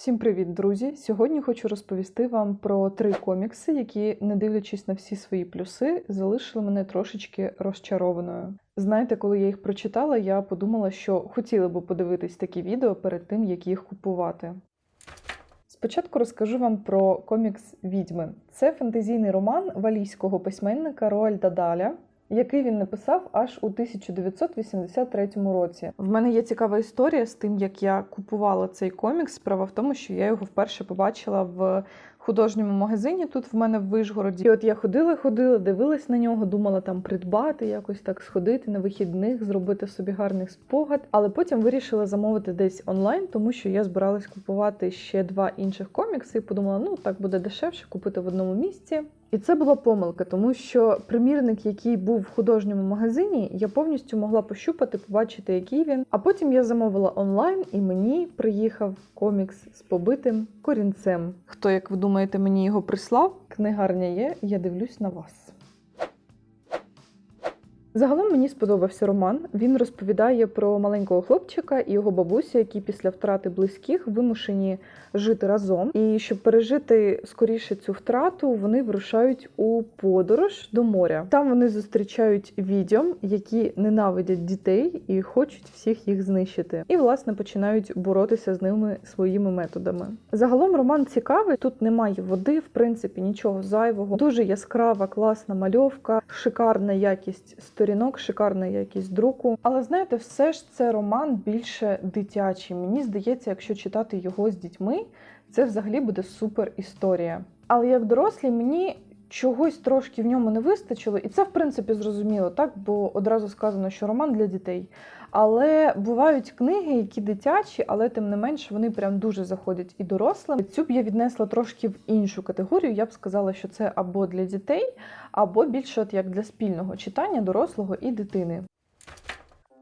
Всім привіт, друзі! Сьогодні хочу розповісти вам про три комікси, які, не дивлячись на всі свої плюси, залишили мене трошечки розчарованою. Знаєте, коли я їх прочитала, я подумала, що хотіла би подивитись такі відео перед тим, як їх купувати. Спочатку розкажу вам про комікс Відьми. Це фантазійний роман валійського письменника Роальда Даля, який він написав аж у 1983 році. В мене є цікава історія з тим, як я купувала цей комікс. Справа в тому, що я його вперше побачила в художньому магазині тут в мене в Вишгороді. І от я ходила, ходила, дивилась на нього, думала там придбати, якось так сходити на вихідних, зробити собі гарний спогад. Але потім вирішила замовити десь онлайн, тому що я збиралась купувати ще два інших комікси. І подумала, ну так буде дешевше купити в одному місці. І це була помилка, тому що примірник, який був в художньому магазині, я повністю могла пощупати, побачити, який він. А потім я замовила онлайн, і мені приїхав комікс з побитим корінцем. Хто, як ви думаєте, мені його прислав? Книгарня є, я дивлюсь на вас. Загалом мені сподобався роман. Він розповідає про маленького хлопчика і його бабусю, які після втрати близьких вимушені жити разом. І щоб пережити скоріше цю втрату, вони вирушають у подорож до моря. Там вони зустрічають відьом, які ненавидять дітей і хочуть всіх їх знищити. І власне починають боротися з ними своїми методами. Загалом роман цікавий. Тут немає води, в принципі, нічого зайвого. Дуже яскрава, класна мальовка, шикарна якість сторінок, шикарна якість друку. Але знаєте, все ж це роман більше дитячий. Мені здається, якщо читати його з дітьми, це взагалі буде супер історія. Але як дорослі, мені чогось трошки в ньому не вистачило, і це в принципі зрозуміло, так бо одразу сказано, що роман для дітей. Але бувають книги, які дитячі, але тим не менш вони прям дуже заходять і дорослим. Цю б я віднесла трошки в іншу категорію. Я б сказала, що це або для дітей, або більше от як для спільного читання дорослого і дитини.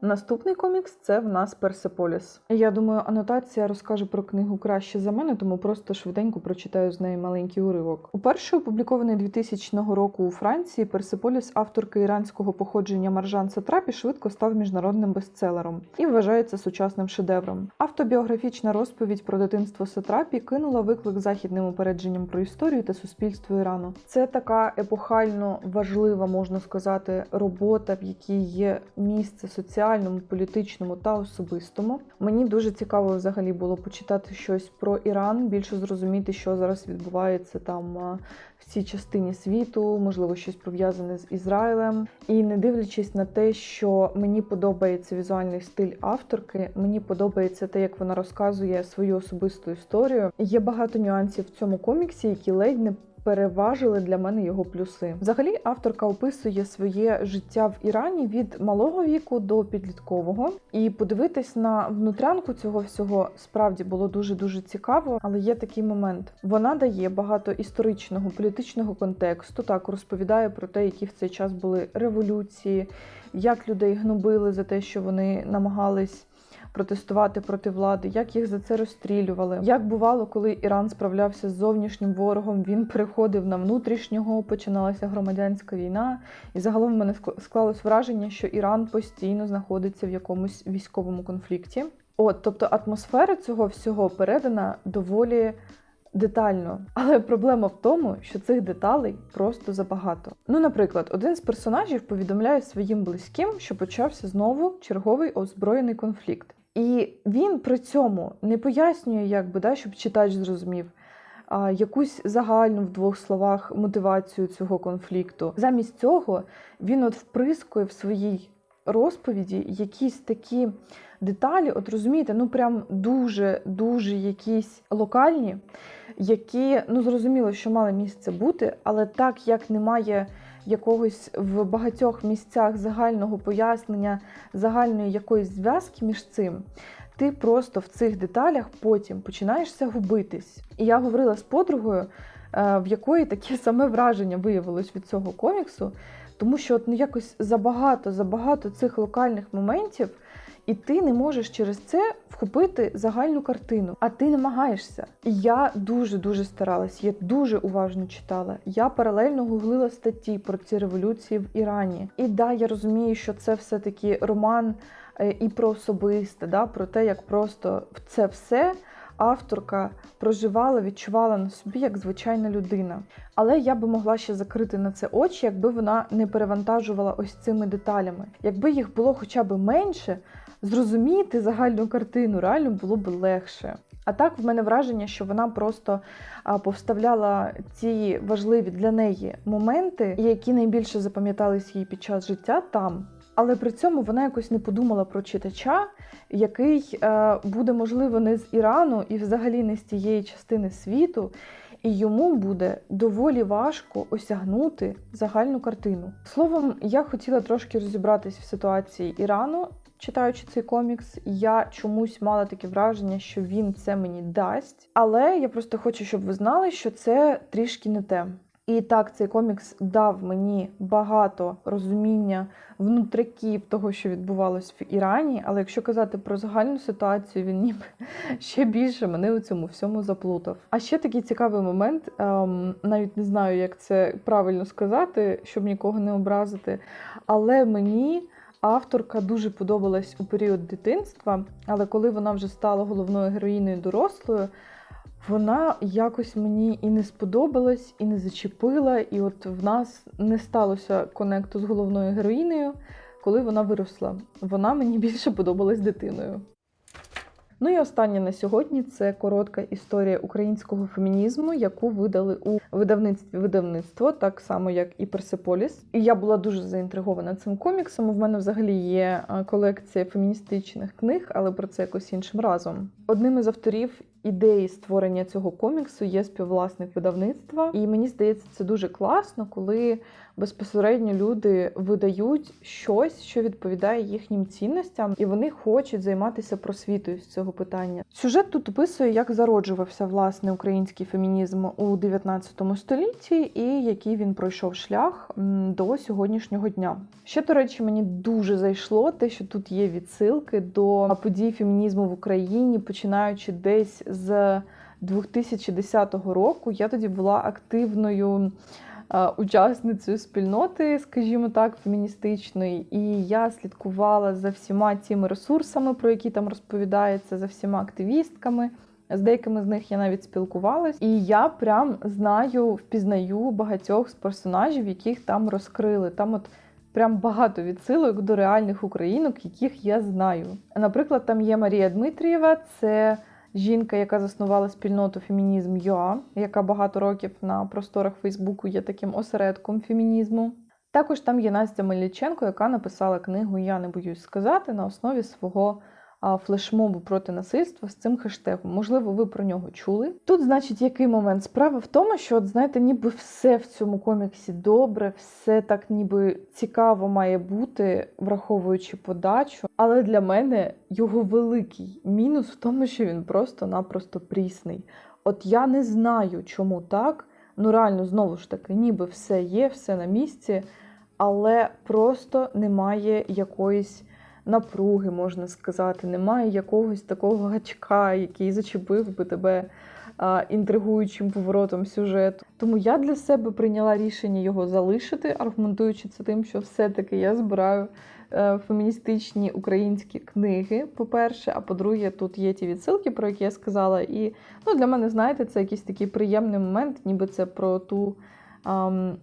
Наступний комікс це в нас Персеполіс. Я думаю, анотація розкаже про книгу краще за мене, тому просто швиденько прочитаю з неї маленький уривок. Уперше опублікований 2000 року у Франції Персеполіс авторки іранського походження Маржан Сатрапі швидко став міжнародним бестселером і вважається сучасним шедевром. Автобіографічна розповідь про дитинство Сатрапі кинула виклик західним упередженням про історію та суспільство Ірану. Це така епохально важлива, можна сказати, робота, в якій є місце соціальне соціальному, політичному та особистому. Мені дуже цікаво взагалі було почитати щось про Іран, більше зрозуміти, що зараз відбувається там в цій частині світу, можливо, щось пов'язане з Ізраїлем. І не дивлячись на те, що мені подобається візуальний стиль авторки, мені подобається те, як вона розказує свою особисту історію. Є багато нюансів в цьому коміксі, які ледь не переважили для мене його плюси. Взагалі, авторка описує своє життя в Ірані від малого віку до підліткового, і подивитись на внутрянку цього всього справді було дуже дуже цікаво. Але є такий момент: вона дає багато історичного політичного контексту. Так розповідає про те, які в цей час були революції, як людей гнобили за те, що вони намагались протестувати проти влади, як їх за це розстрілювали. Як бувало, коли Іран справлявся з зовнішнім ворогом, він переходив на внутрішнього, починалася громадянська війна, і загалом в мене склалось враження, що Іран постійно знаходиться в якомусь військовому конфлікті. От, тобто атмосфера цього всього передана доволі. Детально, але проблема в тому, що цих деталей просто забагато. Ну, наприклад, один з персонажів повідомляє своїм близьким, що почався знову черговий озброєний конфлікт. І він при цьому не пояснює, якби, да, щоб читач зрозумів, якусь загальну в двох словах мотивацію цього конфлікту. Замість цього він от вприскує в своїй розповіді якісь такі деталі, от розумієте, ну прям дуже-дуже якісь локальні, які, ну зрозуміло, що мали місце бути, але так як немає якогось в багатьох місцях загального пояснення, загальної якоїсь зв'язки між цим. Ти просто в цих деталях потім починаєшся губитись. І я говорила з подругою, е, в якої таке саме враження виявилось від цього коміксу, тому що от, ну, якось забагато, забагато цих локальних моментів, і ти не можеш через це вхопити загальну картину, а ти намагаєшся. І я дуже-дуже старалась, я дуже уважно читала. Я паралельно гуглила статті про ці революції в Ірані. І да, я розумію, що це все-таки роман е, і про особисте, да, про те, як просто це все. авторка проживала, відчувала на собі як звичайна людина. Але я би могла ще закрити на це очі, якби вона не перевантажувала ось цими деталями. Якби їх було хоча б менше, зрозуміти загальну картину реально було б легше. А так, в мене враження, що вона просто повставляла ці важливі для неї моменти, які найбільше запам'ятались їй під час життя там. Але при цьому вона якось не подумала про читача, який е, буде, можливо, не з Ірану і взагалі не з тієї частини світу, і йому буде доволі важко осягнути загальну картину. Словом, я хотіла трошки розібратись в ситуації Ірану. Читаючи цей комікс, я чомусь мала таке враження, що він це мені дасть. Але я просто хочу, щоб ви знали, що це трішки не те. І так, цей комікс дав мені багато розуміння внутриків того, що відбувалось в Ірані. Але якщо казати про загальну ситуацію, він ніби ще більше мене у цьому всьому заплутав. А ще такий цікавий момент, ем, навіть не знаю, як це правильно сказати, щоб нікого не образити. Але мені авторка дуже подобалась у період дитинства, але коли вона вже стала головною героїною дорослою. Вона якось мені і не сподобалась, і не зачепила, і от в нас не сталося конекту з головною героїнею, коли вона виросла. Вона мені більше подобалась дитиною. Ну і останнє на сьогодні це коротка історія українського фемінізму, яку видали у видавництві видавництво, так само як і Персеполіс. І я була дуже заінтригована цим коміксом. У мене взагалі є е, колекція феміністичних книг, але про це якось іншим разом. Одним із авторів ідеї створення цього коміксу є співвласник видавництва, і мені здається, це дуже класно, коли безпосередньо люди видають щось, що відповідає їхнім цінностям, і вони хочуть займатися просвітою з цього питання. Сюжет тут описує, як зароджувався власне український фемінізм у 19 столітті, і який він пройшов шлях до сьогоднішнього дня. Ще до речі, мені дуже зайшло те, що тут є відсилки до подій фемінізму в Україні, починаючи десь 2010 року. Я тоді була активною е, учасницею спільноти, скажімо так, феміністичної, і я слідкувала за всіма цими ресурсами, про які там розповідається, за всіма активістками. З деякими з них я навіть спілкувалась, і я прям знаю, впізнаю багатьох з персонажів, яких там розкрили. Там от прям багато відсилок до реальних українок, яких я знаю. Наприклад, там є Марія Дмитрієва, це жінка, яка заснувала спільноту Фемінізм ЮА, яка багато років на просторах Фейсбуку є таким осередком фемінізму. Також там є Настя Мельниченко, яка написала книгу Я не боюсь сказати на основі свого флешмобу проти насильства з цим хештегом. Можливо, ви про нього чули. Тут, значить, який момент? Справа в тому, що, от, знаєте, ніби все в цьому коміксі добре, все так ніби цікаво має бути, враховуючи подачу. Але для мене його великий мінус в тому, що він просто-напросто прісний. От я не знаю, чому так. Ну, реально, знову ж таки, ніби все є, все на місці, але просто немає якоїсь напруги, можна сказати, немає якогось такого гачка, який зачепив би тебе інтригуючим поворотом сюжету. Тому я для себе прийняла рішення його залишити, аргументуючи це тим, що все-таки я збираю е, феміністичні українські книги, по-перше, а по-друге, тут є ті відсилки, про які я сказала. І ну, для мене, знаєте, це якийсь такий приємний момент, ніби це про ту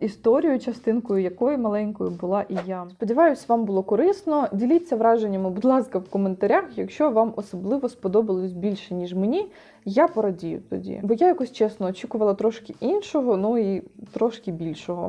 історію, частинкою якої маленькою була і я. Сподіваюсь, вам було корисно. Діліться враженнями, будь ласка, в коментарях. Якщо вам особливо сподобалось більше, ніж мені, я порадію тоді. Бо я якось чесно очікувала трошки іншого, ну і трошки більшого.